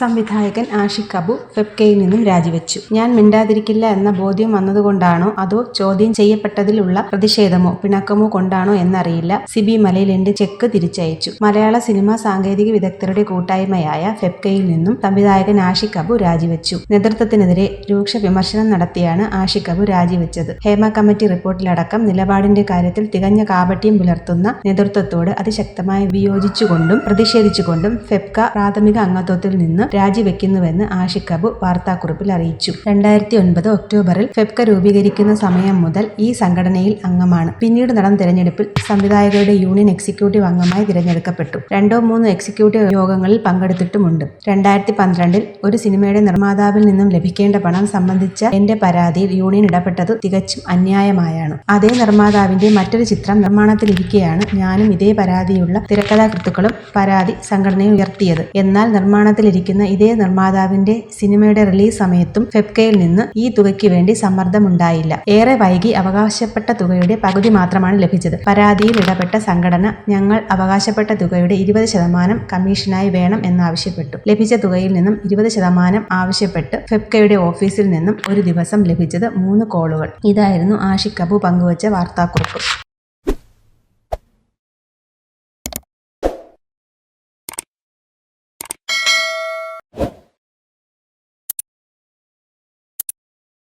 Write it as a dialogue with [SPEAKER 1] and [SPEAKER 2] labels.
[SPEAKER 1] സംവിധായകൻ ആഷിഖ് അബു ഫെബ്കയിൽ നിന്നും രാജിവെച്ചു. ഞാൻ മിണ്ടാതിരിക്കില്ല എന്ന ബോധ്യം വന്നതുകൊണ്ടാണോ അതോ ചോദ്യം ചെയ്യപ്പെട്ടതിലുള്ള പ്രതിഷേധമോ പിണക്കമോ കൊണ്ടാണോ എന്നറിയില്ല. സിബി മലയിൽ എന്റെ ചെക്ക് തിരിച്ചയച്ചു. മലയാള സിനിമാ സാങ്കേതിക വിദഗ്ധരുടെ കൂട്ടായ്മയായ ഫെബ്കയിൽ നിന്നും സംവിധായകൻ ആഷിഖ് അബു രാജിവെച്ചു. നേതൃത്വത്തിനെതിരെ രൂക്ഷ വിമർശനം നടത്തിയാണ് ആഷിഖ് അബു രാജിവെച്ചത്. ഹേമ കമ്മിറ്റി റിപ്പോർട്ടിലടക്കം നിലപാടിന്റെ കാര്യത്തിൽ തികഞ്ഞ കാപട്യം പുലർത്തുന്ന നേതൃത്വത്തോട് അതിശക്തമായി വിയോജിച്ചുകൊണ്ടും പ്രതിഷേധിച്ചുകൊണ്ടും ഫെബ്ക പ്രാഥമിക അംഗത്വത്തിൽ നിന്ന് രാജിവെക്കുന്നുവെന്ന് ആഷിഖ് അബു വാർത്താക്കുറിപ്പിൽ അറിയിച്ചു. രണ്ടായിരത്തി ഒൻപത് ഒക്ടോബറിൽ ഫെബ്ക രൂപീകരിക്കുന്ന സമയം മുതൽ ഈ സംഘടനയിൽ അംഗമാണ്. പിന്നീട് നടന്ന തെരഞ്ഞെടുപ്പിൽ സംവിധായകരുടെ യൂണിയൻ എക്സിക്യൂട്ടീവ് അംഗമായി തിരഞ്ഞെടുക്കപ്പെട്ടു. രണ്ടോ മൂന്നോ എക്സിക്യൂട്ടീവ് യോഗങ്ങളിൽ പങ്കെടുത്തിട്ടുമുണ്ട്. രണ്ടായിരത്തി പന്ത്രണ്ടിൽ ഒരു സിനിമയുടെ നിർമ്മാതാവിൽ നിന്നും ലഭിക്കേണ്ട പണം സംബന്ധിച്ച എന്റെ പരാതിയിൽ യൂണിയൻ ഇടപെട്ടത് തികച്ചും അന്യായമായാണ്. അതേ നിർമ്മാതാവിന്റെ മറ്റൊരു ചിത്രം നിർമ്മാണത്തിലിരിക്കെയാണ് ഞാനും ഇതേ പരാതിയുള്ള തിരക്കഥാകൃത്തുക്കളും പരാതി സംഘടനയിൽ ഉയർത്തിയത്. എന്നാൽ നിർമ്മാണത്തിലിരിക്കുന്ന ഇതേ നിർമ്മാതാവിന്റെ സിനിമയുടെ റിലീസ് സമയത്തും ഫെബ്കയിൽ നിന്ന് ഈ തുകയ്ക്ക് വേണ്ടി സമ്മർദ്ദമുണ്ടായില്ല. ഏറെ വൈകി അവകാശപ്പെട്ട തുകയുടെ പകുതി മാത്രമാണ് ലഭിച്ചത്. പരാതിയിൽ ഇടപെട്ട സംഘടന ഞങ്ങൾ അവകാശപ്പെട്ട തുകയുടെ ഇരുപത് ശതമാനം കമ്മീഷനായി വേണം എന്നാവശ്യപ്പെട്ടു. ലഭിച്ച തുകയിൽ നിന്നും ഇരുപത് ശതമാനം ആവശ്യപ്പെട്ട് ഫെബ്കയുടെ ഓഫീസിൽ നിന്നും ഒരു ദിവസം ലഭിച്ചത് മൂന്ന് കോളുകൾ. ഇതായിരുന്നു ആഷിഖ് അബു പങ്കുവച്ച വാർത്താക്കുറിപ്പ്.